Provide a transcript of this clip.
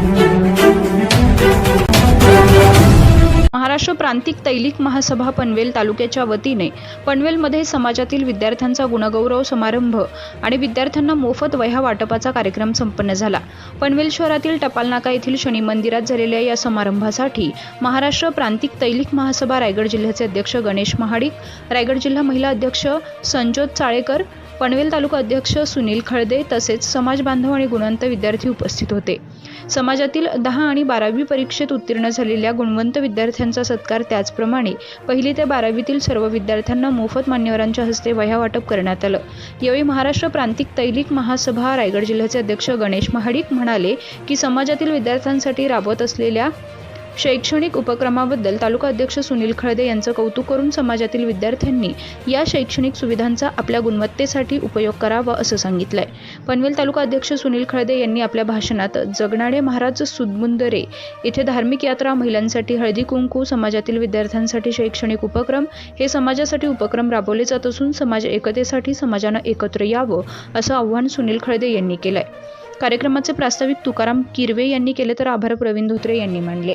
Thank you. Maharashtra प्रांतिक तैलिक महासभा पनवेल तालुक्याच्या वतीने पनवेलमध्ये समाजातील विद्यार्थ्यांचा गुणगौरव समारंभ आणि विद्यार्थ्यांना मोफत वह्या वाटपाचा कार्यक्रम संपन्न झाला. पनवेल शहरातील टपाल नाका येथील शनी मंदिरात झालेल्या या समारंभासाठी महाराष्ट्र प्रांतिक तैलिक महासभा रायगड जिल्ह्याचे अध्यक्ष गणेश महाडिक रायगड जिल्हा महिला अध्यक्ष संजोत चाळेकर पनवेल तालुका अध्यक्ष सुनील खळदे तसेच समाज बांधव आणि गुणवंत विद्यार्थी उपस्थित होते. समाजातील दहा आणि बारावी परीक्षेत उत्तीर्ण झालेल्या गुणवंत विद्यार्थ्यांचा सत्कार त्याचप्रमाणे पहिली ते बारावीतील सर्व विद्यार्थ्यांना मोफत मान्यवरांच्या हस्ते वह्या वाटप करण्यात आलं. यावेळी महाराष्ट्र प्रांतिक तैलिक महासभा रायगड जिल्ह्याचे अध्यक्ष गणेश महाडिक म्हणाले की समाजातील विद्यार्थ्यांसाठी राबवत असलेल्या शैक्षणिक उपक्रमाबद्दल तालुका अध्यक्ष सुनील खळदे यांचं कौतुक करून समाजातील विद्यार्थ्यांनी या शैक्षणिक सुविधांचा आपल्या गुणवत्तेसाठी उपयोग करावा असं सांगितलंय. पनवेल तालुका अध्यक्ष सुनील खळदे यांनी आपल्या भाषणात जगणाडे महाराज सुदमुंदरे येथे धार्मिक यात्रा महिलांसाठी हळदी कुंकू समाजातील विद्यार्थ्यांसाठी शैक्षणिक उपक्रम हे समाजासाठी उपक्रम राबवले जात असून समाज एकतेसाठी समाजानं एकत्र यावं असं आव्हान सुनील खळदे यांनी केलंय. कार्यक्रमाचे प्रास्ताविक तुकाराम किरवे यांनी केले तर आभार प्रवीण धोत्रे यांनी मांडले.